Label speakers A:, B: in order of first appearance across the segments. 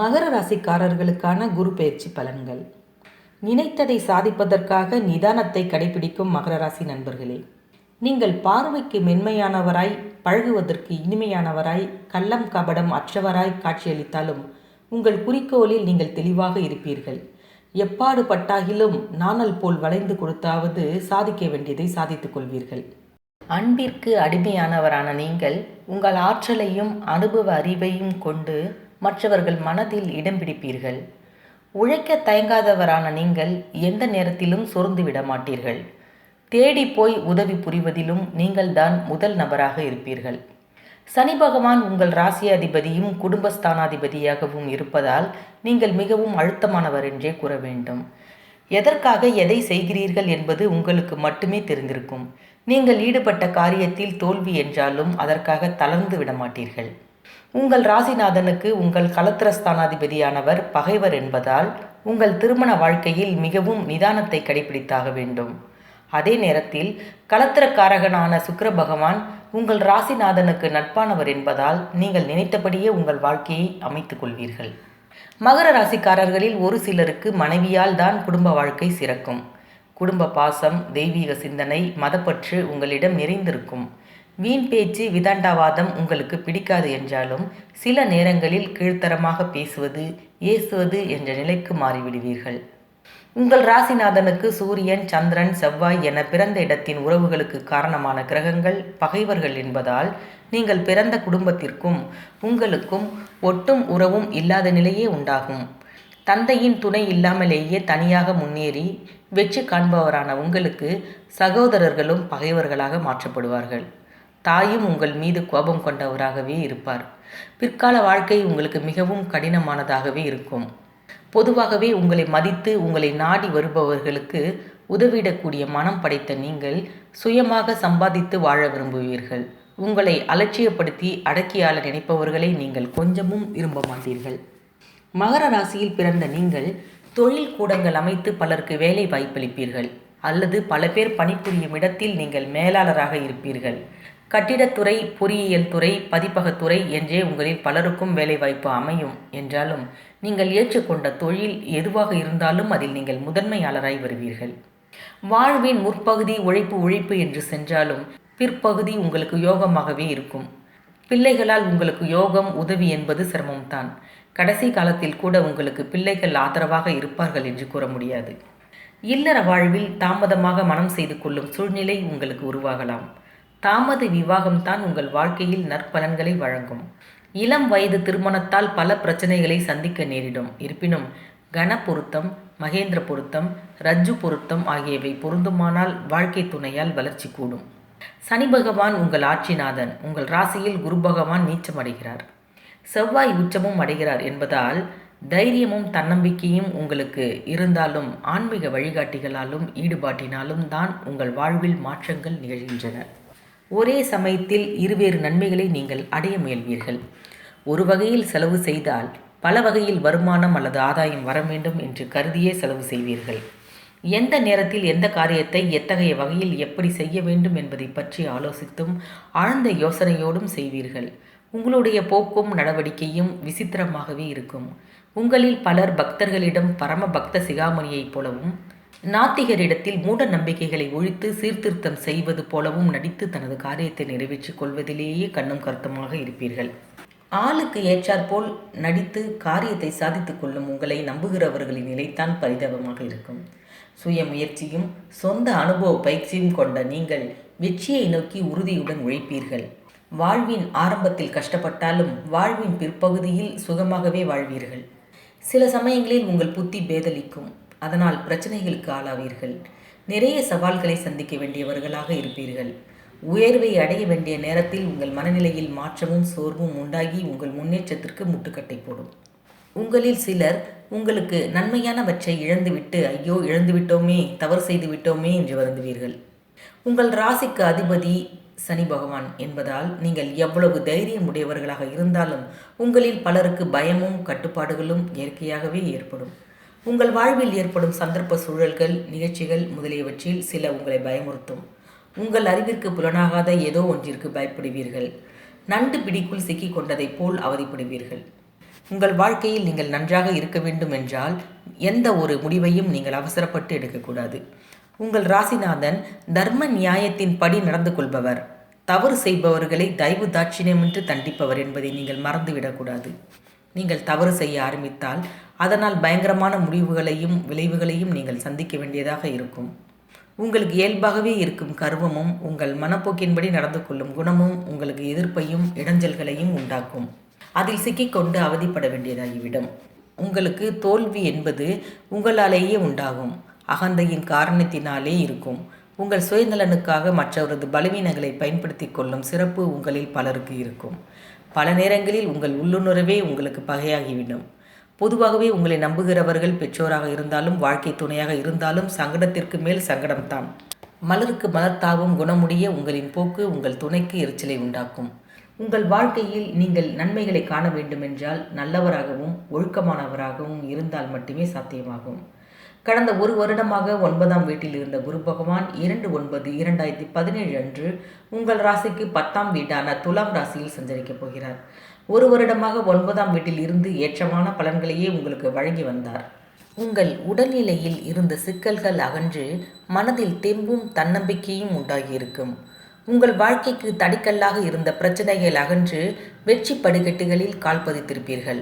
A: மகர ராசிக்காரர்களுக்கான குரு பயிற்சி பலன்கள். நினைத்ததை சாதிப்பதற்காக நிதானத்தை கடைபிடிக்கும் மகர ராசி நண்பர்களே நீங்கள் பார்வைக்கு மென்மையானவராய் பழகுவதற்கு இனிமையானவராய் கள்ளம் கபடம் அற்றவராய் காட்சியளித்தாலும் உங்கள் குறிக்கோளில் நீங்கள் தெளிவாக இருப்பீர்கள். எப்பாடு பட்டாகிலும் நாணல் போல் வளைந்து கொடுத்தாவது சாதிக்க வேண்டியதை சாதித்துக் கொள்வீர்கள். அன்பிற்கு அடிமையானவரான நீங்கள் உங்கள் ஆற்றலையும் அனுபவ அறிவையும் கொண்டு மற்றவர்கள் மனதில் இடம் பிடிப்பீர்கள். உழைக்க தயங்காதவரான நீங்கள் எந்த நேரத்திலும் சோர்ந்து விட மாட்டீர்கள். தேடி போய் உதவி புரிவதிலும் நீங்கள்தான் முதல் நபராக இருப்பீர்கள். சனி பகவான் உங்கள் ராசி அதிபதியும் குடும்பஸ்தானாதிபதியாகவும் இருப்பதால் நீங்கள் மிகவும் அழுத்தமானவர் என்றே கூற வேண்டும். எதற்காக எதை செய்கிறீர்கள் என்பது உங்களுக்கு மட்டுமே தெரிந்திருக்கும். நீங்கள் ஈடுபட்ட காரியத்தில் தோல்வி என்றாலும் அதற்காக தளர்ந்து விட மாட்டீர்கள். உங்கள் ராசிநாதனுக்கு உங்கள் கலத்திரஸ்தானாதிபதியானவர் பகைவர் என்பதால் உங்கள் திருமண வாழ்க்கையில் மிகவும் நிதானத்தை கடைபிடித்தாக வேண்டும். அதே நேரத்தில் கலத்திரக்காரகனான சுக்கர பகவான் உங்கள் ராசிநாதனுக்கு நட்பானவர் என்பதால் நீங்கள் நினைத்தபடியே உங்கள் வாழ்க்கையை அமைத்துக் கொள்வீர்கள். மகர ராசிக்காரர்களில் ஒரு சிலருக்கு மனைவியால் தான் குடும்ப வாழ்க்கை சிறக்கும். குடும்ப பாசம் தெய்வீக சிந்தனை மதப்பற்று உங்களிடம் நிறைந்திருக்கும். வீண் பேச்சு விதாண்டாவாதம் உங்களுக்கு பிடிக்காது என்றாலும் சில நேரங்களில் கீழ்த்தரமாக பேசுவது ஏசுவது என்ற நிலைக்கு மாறிவிடுவீர்கள். உங்கள் ராசிநாதனுக்கு சூரியன் சந்திரன் செவ்வாய் என பிறந்த இடத்தின் உறவுகளுக்கு காரணமான கிரகங்கள் பகைவர்கள் என்பதால் நீங்கள் பிறந்த குடும்பத்திற்கும் உங்களுக்கும் ஒட்டும் உறவும் இல்லாத நிலையே உண்டாகும். தந்தையின் துணை இல்லாமலேயே தனியாக முன்னேறி வெற்றி காண்பவரான உங்களுக்கு சகோதரர்களும் பகைவர்களாக மாற்றப்படுவார்கள். தாயும் உங்கள் மீது கோபம் கொண்டவராகவே இருப்பார். பிற்கால வாழ்க்கை உங்களுக்கு மிகவும் கடினமானதாகவே இருக்கும். பொதுவாகவே உங்களை மதித்து உங்களை நாடி வருபவர்களுக்கு உதவிடக்கூடிய மனம் படைத்த நீங்கள் சுயமாக சம்பாதித்து வாழ விரும்புவீர்கள். உங்களை அலட்சியப்படுத்தி அடக்கியாள நினைப்பவர்களை நீங்கள் கொஞ்சமும் விரும்ப மாட்டீர்கள். மகர ராசியில் பிறந்த நீங்கள் தொழில் கூடங்கள் அமைத்து பலருக்கு வேலை வாய்ப்பளிப்பீர்கள். அல்லது பல பேர் பணிபுரியும் இடத்தில் நீங்கள் மேலாளராக இருப்பீர்கள். கட்டிடத்துறை பொறியியல் துறை பதிப்பகத்துறை என்றே உங்களில் பலருக்கும் வேலைவாய்ப்பு அமையும் என்றாலும் நீங்கள் ஏற்றுக்கொண்ட தொழில் எதுவாக இருந்தாலும் அதில் நீங்கள் முதன்மையாளராய் வருவீர்கள். வாழ்வின் முற்பகுதி உழைப்பு உழைப்பு என்று சென்றாலும் பிற்பகுதி உங்களுக்கு யோகமாகவே இருக்கும். பிள்ளைகளால் உங்களுக்கு யோகம் உதவி என்பது சிரமம்தான். கடைசி காலத்தில் கூட உங்களுக்கு பிள்ளைகள் ஆதரவாக இருப்பார்கள் என்று கூற முடியாது. இல்லற வாழ்வில் தாமதமாக மனம் செய்து கொள்ளும் சூழ்நிலை உங்களுக்கு உருவாகலாம். தாமத விவாகம்தான் உங்கள் வாழ்க்கையில் நற்பலன்களை வழங்கும். இளம் வயது திருமணத்தால் பல பிரச்சனைகளை சந்திக்க நேரிடும். இருப்பினும் கன பொருத்தம் மகேந்திர பொருத்தம் ரஜ்ஜு பொருத்தம் ஆகியவை பொருந்துமானால் வாழ்க்கை துணையால் வளர்ச்சி கூடும். சனி பகவான் உங்கள் ஆட்சிநாதன். உங்கள் ராசியில் குரு பகவான் நீச்சமடைகிறார் செவ்வாய் உச்சமும் அடைகிறார் என்பதால் தைரியமும் தன்னம்பிக்கையும் உங்களுக்கு இருந்தாலும் ஆன்மீக வழிகாட்டிகளாலும் ஈடுபாட்டினாலும் தான் உங்கள் வாழ்வில் மாற்றங்கள் நிகழ்கின்றன. ஒரே சமயத்தில் இருவேறு நன்மைகளை நீங்கள் அடைய முயல்வீர்கள். ஒரு வகையில் செலவு செய்தால் பல வகையில் வருமானம் அல்லது ஆதாயம் வர வேண்டும் என்று கருதியே செலவு செய்வீர்கள். எந்த நேரத்தில் எந்த காரியத்தை எத்தகைய வகையில் எப்படி செய்ய வேண்டும் என்பதை பற்றி ஆலோசித்தும் ஆழ்ந்த யோசனையோடும் செய்வீர்கள். உங்களுடைய போக்கும் நடவடிக்கையும் விசித்திரமாகவே இருக்கும். உங்களில் பலர் பக்தர்களிடம் பரம பக்த சிகாமணியைப் போலவும் நாத்திகரிடத்தில் மூட நம்பிக்கைகளை ஒழித்து சீர்திருத்தம் செய்வது போலவும் நடித்து தனது காரியத்தை நிறைவேற்றிக் கொள்வதிலேயே கண்ணும் கருத்துமாக இருப்பீர்கள். ஆளுக்கு ஏற்றாற்போல் நடித்து காரியத்தை சாதித்துக் கொள்ளும் உங்களை நம்புகிறவர்களின் நிலைத்தான் பரிதாபமாக இருக்கும். சுய முயற்சியும் சொந்த அனுபவ பயிற்சியும் கொண்ட நீங்கள் வெற்றியை நோக்கி உறுதியுடன் உழைப்பீர்கள். வாழ்வின் ஆரம்பத்தில் கஷ்டப்பட்டாலும் வாழ்வின் பிற்பகுதியில் சுகமாகவே வாழ்வீர்கள். சில சமயங்களில் உங்கள் புத்தி பேதலிக்கும். அதனால் பிரச்சனைகளுக்கு ஆளாவீர்கள். நிறைய சவால்களை சந்திக்க வேண்டியவர்களாக இருப்பீர்கள். உயர்வை அடைய வேண்டிய நேரத்தில் உங்கள் மனநிலையில் மாற்றமும் சோர்வும் உண்டாகி உங்கள் முன்னேற்றத்திற்கு முட்டுக்கட்டை போடும். உங்களில் சிலர் உங்களுக்கு நன்மையானவற்றை இழந்துவிட்டு ஐயோ இழந்துவிட்டோமே தவறு செய்து விட்டோமே என்று வருந்துவீர்கள். உங்கள் ராசிக்கு அதிபதி சனி பகவான் என்பதால் நீங்கள் எவ்வளவு தைரியம் உடையவர்களாக இருந்தாலும் உங்களில் பலருக்கு பயமும் கட்டுப்பாடுகளும் இயற்கையாகவே ஏற்படும். உங்கள் வாழ்வில் ஏற்படும் சந்தர்ப்ப சூழல்கள் நிகழ்ச்சிகள் முதலியவற்றில் சில உங்களை பயமுறுத்தும். உங்கள் அறிவிற்கு புலனாகாத ஏதோ ஒன்றிற்கு பயப்படுவீர்கள். நண்டு பிடிக்குள் சிக்கிக் கொண்டதைப் போல் அவதிப்படுவீர்கள். உங்கள் வாழ்க்கையில் நீங்கள் நன்றாக இருக்க வேண்டும் என்றால் எந்த ஒரு முடிவையும் நீங்கள் அவசரப்பட்டு எடுக்கக்கூடாது. உங்கள் ராசிநாதன் தர்ம நியாயத்தின் படி நடந்து கொள்பவர். தவறு செய்பவர்களை தயவு தாட்சிணியமின்றி தண்டிப்பவர் என்பதை நீங்கள் மறந்துவிடக்கூடாது. நீங்கள் தவறு செய்ய ஆரம்பித்தால் அதனால் பயங்கரமான முடிவுகளையும் விளைவுகளையும் நீங்கள் சந்திக்க வேண்டியதாக இருக்கும். உங்களுக்கு இயல்பாகவே இருக்கும் கர்வமும் உங்கள் மனப்போக்கின்படி நடந்து கொள்ளும் குணமும் உங்களுக்கு எதிர்ப்பையும் இடைஞ்சல்களையும் உண்டாக்கும். அதில் சிக்கிக்கொண்டு அவதிப்பட வேண்டியதாகிவிடும். உங்களுக்கு தோல்வி என்பது உங்களாலேயே உண்டாகும். அகந்தையின் காரணத்தினாலே இருக்கும். உங்கள் சுயநலனுக்காக மற்றவரது பலவீனங்களை பயன்படுத்தி கொள்ளும் சிறப்பு உங்களில் பலருக்கு இருக்கும். பல நேரங்களில் உங்கள் உள்ளுணர்வே உங்களுக்கு பகையாகிவிடும். பொதுவாகவே உங்களை நம்புகிறவர்கள் பெற்றோராக இருந்தாலும் வாழ்க்கை துணையாக இருந்தாலும் சங்கடத்திற்கு மேல் சங்கடம்தான் மலருக்கு மலர்த்தாவும் குணமுடைய உங்களின் போக்கு உங்கள் துணைக்கு எரிச்சலை உண்டாக்கும். உங்கள் வாழ்க்கையில் நீங்கள் நன்மைகளை காண வேண்டுமென்றால் நல்லவராகவும் ஒழுக்கமானவராகவும் இருந்தால் மட்டுமே சாத்தியமாகும். கடந்த ஒரு வருடமாக ஒன்பதாம் வீட்டில் இருந்த குரு பகவான் இரண்டு ஒன்பது இரண்டாயிரத்தி பதினேழு அன்று உங்கள் ராசிக்கு பத்தாம் வீடான துலாம் ராசியில் சஞ்சரிக்கப் போகிறார். ஒரு வருடமாக ஒன்பதாம் வீட்டில் இருந்து ஏற்றமான பலன்களையே உங்களுக்கு வழங்கி வந்தார். உங்கள் உடல்நிலையில் இருந்த சிக்கல்கள் அகன்று மனதில் தெம்பும் தன்னம்பிக்கையும் உண்டாகியிருக்கும். உங்கள் வாழ்க்கைக்கு தடிக்கல்லாக இருந்த பிரச்சனைகள் அகன்று வெற்றி படிக்கட்டுகளில் கால் பதித்திருப்பீர்கள்.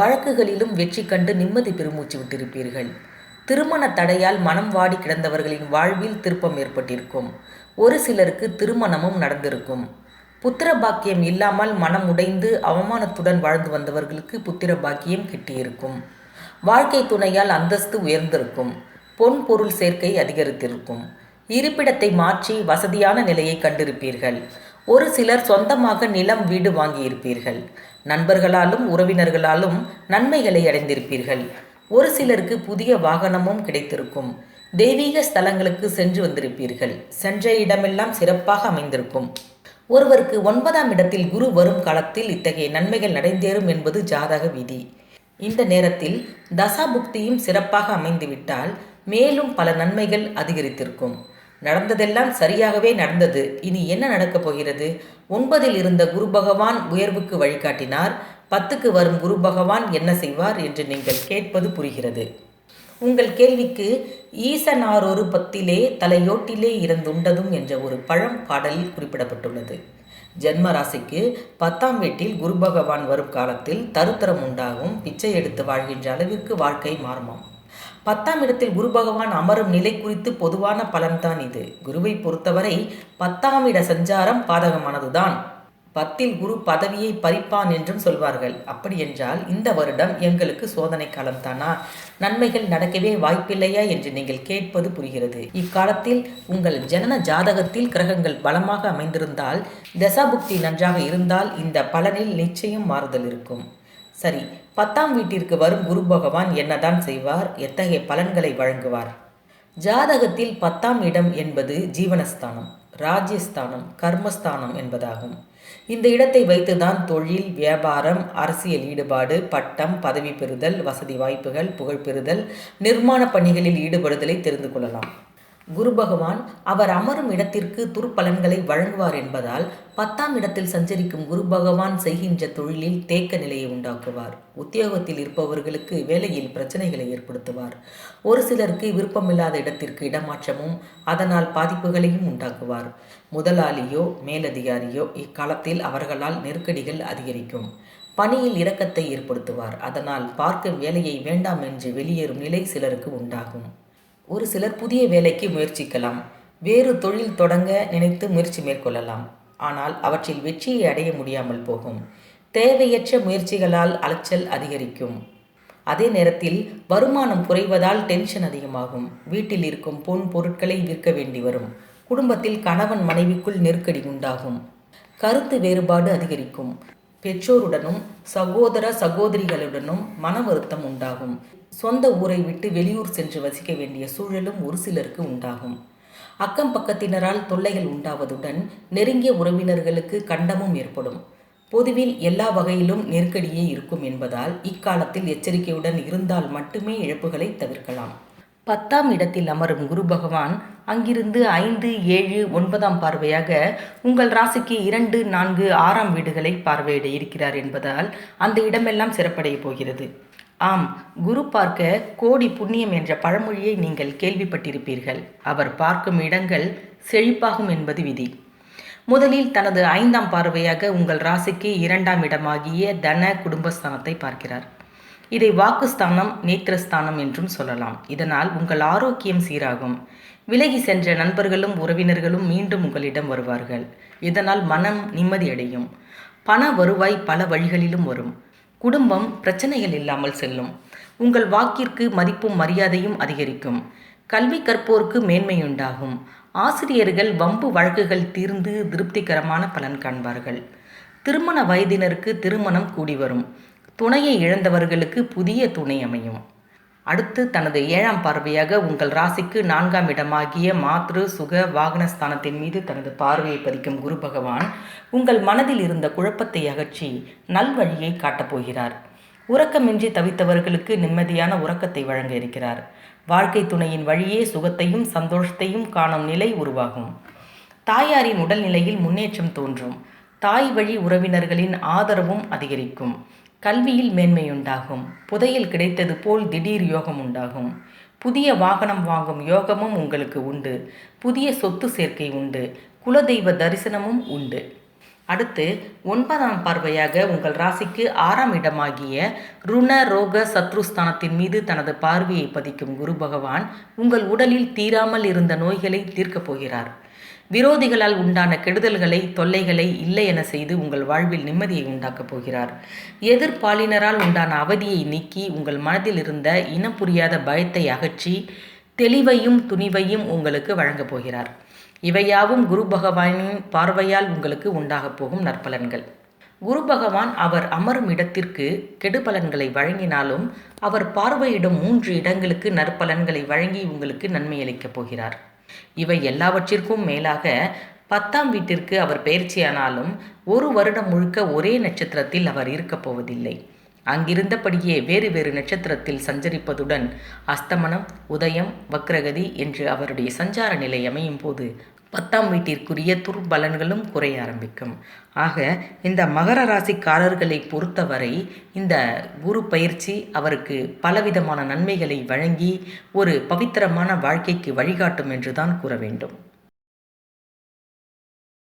A: வழக்குகளிலும் வெற்றி கண்டு நிம்மதி பெருமூச்சு விட்டிருப்பீர்கள். திருமண தடையால் மனம் வாடி கிடந்தவர்களின் வாழ்வில் திருப்பம் ஏற்பட்டிருக்கும். ஒரு சிலருக்கு திருமணமும் நடந்திருக்கும். புத்திர பாக்கியம் இல்லாமல் மனம் உடைந்து அவமானத்துடன் வாழ்ந்து வந்தவர்களுக்கு புத்திர பாக்கியம் கிட்டியிருக்கும். வாழ்க்கை துணையால் அந்தஸ்து உயர்ந்திருக்கும். பொன் பொருள் சேர்க்கை அதிகரித்திருக்கும். இருப்பிடத்தை மாற்றி வசதியான நிலையை கண்டிருப்பீர்கள். ஒரு சிலர் சொந்தமாக நிலம் வீடு வாங்கியிருப்பீர்கள். நண்பர்களாலும் உறவினர்களாலும் நன்மைகளை அடைந்திருப்பீர்கள். ஒரு சிலருக்கு புதிய வாகனமும் கிடைத்திருக்கும். தெய்வீக ஸ்தலங்களுக்கு சென்று வந்திருப்பீர்கள். சென்ற இடமெல்லாம் சிறப்பாக அமைந்திருக்கும். ஒருவருக்கு ஒன்பதாம் இடத்தில் குரு வரும் காலத்தில் இத்தகைய நன்மைகள் நடைந்தேறும் என்பது ஜாதக விதி. இந்த நேரத்தில் தசாபுக்தியும் சிறப்பாக அமைந்துவிட்டால் மேலும் பல நன்மைகள் அதிகரித்திருக்கும். நடந்ததெல்லாம் சரியாகவே நடந்தது. இனி என்ன நடக்கப் போகிறது? ஒன்பதில் இருந்த குரு பகவான் உயர்வுக்கு வழிகாட்டினார். பத்துக்கு வரும் குரு பகவான் என்ன செய்வார் என்று நீங்கள் கேட்பது புரிகிறது. உங்கள் கேள்விக்கு ஈசனாரொரு பத்திலே தலையோட்டிலே இருந்துண்டதும் என்ற ஒரு பழம் பாடலில் குறிப்பிடப்பட்டுள்ளது. ஜென்ம ராசிக்கு பத்தாம் வீட்டில் குரு பகவான் வரும் காலத்தில் தருத்தரம் உண்டாகும் பிச்சை எடுத்து வாழ்கின்ற அளவிற்கு வாழ்க்கை மாறுமாம். பத்தாம் இடத்தில் குரு பகவான் அமரும் நிலை குறித்து பொதுவான பலன்தான் இது. குருவை பொறுத்தவரை பத்தாம் இட சஞ்சாரம் பாதகமானதுதான். பத்தில் குரு பதவியை பறிப்பான் என்றும் சொல்வார்கள். அப்படி என்றால் இந்த வருடம் எங்களுக்கு சோதனை காலம் தானா? நன்மைகள் நடக்கவே வாய்ப்பில்லையா என்று நீங்கள் கேட்பது புரிகிறது. இக்காலத்தில் உங்கள் ஜனன ஜாதகத்தில் கிரகங்கள் பலமாக அமைந்திருந்தால் தசாபுக்தி நன்றாக இருந்தால் இந்த பலனில் நிச்சயம் மாறுதல் இருக்கும். சரி பத்தாம் வீட்டிற்கு வரும் குரு பகவான் என்னதான் செய்வார்? எத்தகைய பலன்களை வழங்குவார்? ஜாதகத்தில் பத்தாம் இடம் என்பது ஜீவனஸ்தானம் ராஜ்யஸ்தானம் கர்மஸ்தானம் என்பதாகும். இந்த இடத்தை வைத்துதான் தொழில் வியாபாரம் அரசியல் ஈடுபாடு பட்டம் பதவி பெறுதல் வசதி வாய்ப்புகள் புகழ் பெறுதல் நிர்மாண பணிகளில் ஈடுபடுதலை தெரிந்து கொள்ளலாம். குரு பகவான் அவர் அமரும் இடத்திற்கு துர்பலன்களை வழங்குவார் என்பதால் பத்தாம் இடத்தில் சஞ்சரிக்கும் குரு பகவான் செய்கின்ற தொழிலில் தேக்க நிலையை உண்டாக்குவார். உத்தியோகத்தில் இருப்பவர்களுக்கு வேலையில் பிரச்சனைகளை ஏற்படுத்துவார். ஒரு சிலருக்கு விருப்பமில்லாத இடத்திற்கு இடமாற்றமும் அதனால் பாதிப்புகளையும் உண்டாக்குவார். முதலாளியோ மேலதிகாரியோ இக்காலத்தில் அவர்களால் நெருக்கடிகள் அதிகரிக்கும். பணியில் இரக்கத்தை ஏற்படுத்துவார். அதனால் பார்க்கும் வேலையை வேண்டாம் என்று வெளியேறும் நிலை சிலருக்கு உண்டாகும். ஒரு சிலர் புதிய வேலைக்கு முயற்சிக்கலாம். வேறு தொழில் தொடங்க நினைத்து முயற்சி மேற்கொள்ளலாம். ஆனால் அவற்றில் வெற்றியை அடைய முடியாமல் போகும். தேவையற்ற முயற்சிகளால் அலைச்சல் அதிகரிக்கும். அதே நேரத்தில் வருமானம் குறைவதால் டென்ஷன் அதிகமாகும். வீட்டில் இருக்கும் பொன் பொருட்களை விற்க வேண்டி வரும். குடும்பத்தில் கணவன் மனைவிக்குள் நெருக்கடி உண்டாகும். கருத்து வேறுபாடு அதிகரிக்கும். பெற்றோருடனும் சகோதர சகோதரிகளுடனும் மன வருத்தம் உண்டாகும். சொந்த ஊரை விட்டு வெளியூர் சென்று வசிக்க வேண்டிய சூழலும் ஒரு சிலருக்கு உண்டாகும். அக்கம் பக்கத்தினரால் தொல்லைகள் உண்டாவதுடன் நெருங்கிய உறவினர்களுக்கு கண்டமும் ஏற்படும். பொதுவில் எல்லா வகையிலும் நெருக்கடியே இருக்கும் என்பதால் இக்காலத்தில் எச்சரிக்கையுடன் இருந்தால் மட்டுமே இழப்புகளை தவிர்க்கலாம். பத்தாம் இடத்தில் அமரும் குரு பகவான் அங்கிருந்து ஐந்து ஏழு ஒன்பதாம் பார்வையாக உங்கள் ராசிக்கு இரண்டு நான்கு ஆறாம் வீடுகளை பார்வையிட இருக்கிறார் என்பதால் அந்த இடமெல்லாம் சிறப்படைய போகிறது. ஆம் குரு பார்க்க கோடி புண்ணியம் என்ற பழமொழியை நீங்கள் கேள்விப்பட்டிருப்பீர்கள். அவர் பார்க்கும் இடங்கள் செழிப்பாகும் என்பது விதி. முதலில் தனது ஐந்தாம் பார்வையாக உங்கள் ராசிக்கு இரண்டாம் இடமாகிய தன குடும்பஸ்தானத்தை பார்க்கிறார். இதை வாக்குஸ்தானம் நேத்திரஸ்தானம் என்றும் சொல்லலாம். இதனால் உங்கள் ஆரோக்கியம் சீராகும். விலகி சென்ற நண்பர்களும் உறவினர்களும் மீண்டும் உங்களிடம் வருவார்கள். இதனால் மனம் நிம்மதியடையும் பண வருவாய் பல வழிகளிலும் வரும். குடும்பம் பிரச்சனைகள் இல்லாமல் செல்லும். உங்கள் வாக்கிற்கு மதிப்பும் மரியாதையும் அதிகரிக்கும். கல்வி கற்போருக்கு மேன்மையுண்டாகும். ஆசிரியர்கள் வம்பு வழக்குகள் தீர்ந்து திருப்திகரமான பலன் காண்பார்கள். திருமண வயதினருக்கு திருமணம் கூடி வரும். துணையை இழந்தவர்களுக்கு புதிய துணை அமையும். அடுத்து தனது ஏழாம் பார்வையாக உங்கள் ராசிக்கு நான்காம் இடமாகிய மாத்ரு சுக வாகனஸ்தானத்தின் மீது தனது பார்வையை பதிக்கும் குரு பகவான் உங்கள் மனதில் இருந்த குழப்பத்தை அகற்றி நல்வழியை காட்டப் போகிறார். உறக்கமின்றி தவித்தவர்களுக்கு நிம்மதியான உறக்கத்தை வழங்க இருக்கிறார். வாழ்க்கை துணையின் வழியே சுகத்தையும் சந்தோஷத்தையும் காணும் நிலை உருவாகும். தாயாரின் உடல்நிலையில் முன்னேற்றம் தோன்றும். தாய் வழி உறவினர்களின் ஆதரவும் அதிகரிக்கும். கல்வியில் மேன்மையுண்டாகும். புதையில் கிடைத்தது போல் திடீர் யோகம் உண்டாகும். புதிய வாகனம் வாங்கும் யோகமும் உங்களுக்கு உண்டு. புதிய சொத்து சேர்க்கை உண்டு. குலதெய்வ தரிசனமும் உண்டு. அடுத்து ஒன்பதாம் பார்வையாக உங்கள் ராசிக்கு ஆறாம் இடமாகிய ருண ரோக சத்ருஸ்தானத்தின் மீது தனது பார்வையை பதிக்கும் குரு பகவான் உங்கள் உடலில் தீராமல் இருந்த நோய்களை தீர்க்கப் போகிறார். விரோதிகளால் உண்டான கெடுதல்களை தொல்லைகளை இல்லை என செய்து உங்கள் வாழ்வில் நிம்மதியை உண்டாக்கப் போகிறார். எதிர்பாலினரால் உண்டான அவதியை நீக்கி உங்கள் மனதில் இருந்த இனம் புரியாத பயத்தை அகற்றி தெளிவையும் துணிவையும் உங்களுக்கு வழங்கப் போகிறார். இவையாவும் குரு பகவானின் பார்வையால் உங்களுக்கு உண்டாகப் போகும் நற்பலன்கள். குரு பகவான் அவர் அமரும் இடத்திற்கு கெடுபலன்களை வழங்கினாலும் அவர் பார்வையிடும் மூன்று இடங்களுக்கு நற்பலன்களை வழங்கி உங்களுக்கு நன்மையளிக்கப் போகிறார். இவை எல்லாவற்றிற்கும் மேலாக பத்தாம் வீட்டிற்கு அவர் பயிற்சியானாலும் ஒரு வருடம் முழுக்க ஒரே நட்சத்திரத்தில் அவர் இருக்கப் போவதில்லை. அங்கிருந்தபடியே வேறு வேறு நட்சத்திரத்தில் சஞ்சரிப்பதுடன் அஸ்தமனம் உதயம் வக்ரகதி என்று அவருடைய சஞ்சார நிலை அமையும் போது பத்தாம் வீட்டிற்குரிய துர்பலன்களும் குறைய ஆரம்பிக்கும். ஆக இந்த மகர ராசிக்காரர்களை பொறுத்தவரை இந்த குரு பயிற்சி அவருக்கு பலவிதமான நன்மைகளை வழங்கி ஒரு பவித்திரமான வாழ்க்கைக்கு வழிகாட்டும் என்றுதான் கூற வேண்டும்.